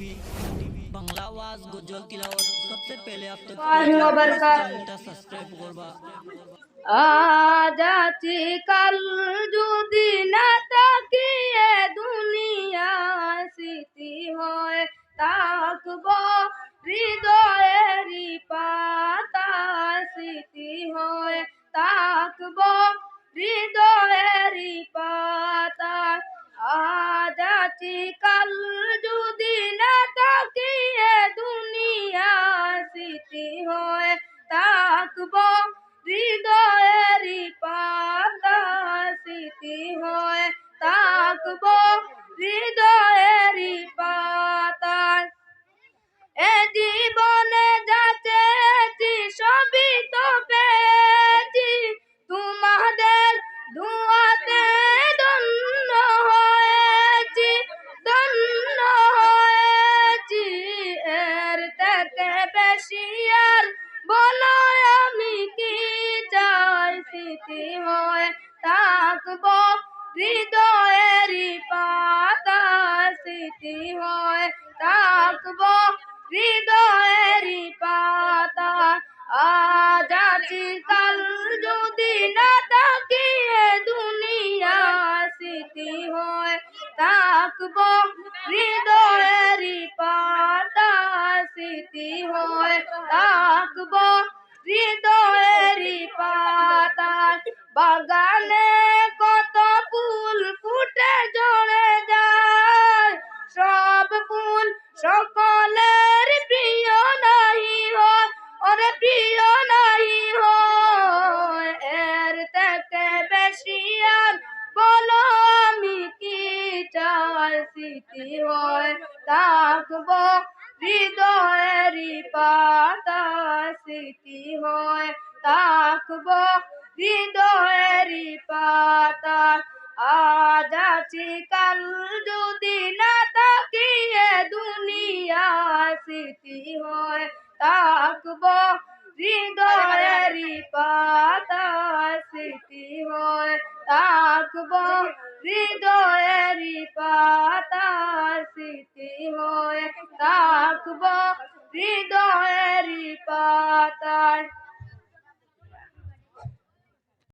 TV আজাতি কাল যদি না তাকিয়ে দুনিয়া স্মৃতি হয় তাকব হৃদয়েরই পাতা স্মৃতি হয় তাকব হৃদয়েরই পাতা। আজাতি কাল তাকব হৃদয়েরই পাতা হৃদয়েরই পাতা এ জীবনে যাচেছি সবই তো পেয়েছি। তোমাদের হয়েছি এর বলো হয় থাকব হৃদয়েরই পাতা স্মৃতি হয় থাকব হৃদয়েরই পাতা। আজ কাল যদি না তাকিয়ে দুনিয়া স্মৃতি হয় থাকব হৃদয়েরই পাতা স্মৃতি হয় থাকব পাতা বাগানে কত ফুল ফুটে ঝরে যায়। সব ফুল সকলের প্রিয় নাহি হয়, ওরে প্রিয় নাহি হয়। এর থেকে বেশি আর বলো আমি কি চাই? স্মৃতি হয়, থাকব হৃদয়েরই পাতা স্মৃতি হয়, থাকব হৃদয়েরই পাতা আজ আছি কাল যদি না তাকিয়ে দুনিয়া স্মৃতি হয় থাকব হৃদয়েরই পাতা স্মৃতি হয় থাকব হৃদয়েরই পাতা স্মৃতি হয় থাকব হৃদয়েরই পাতা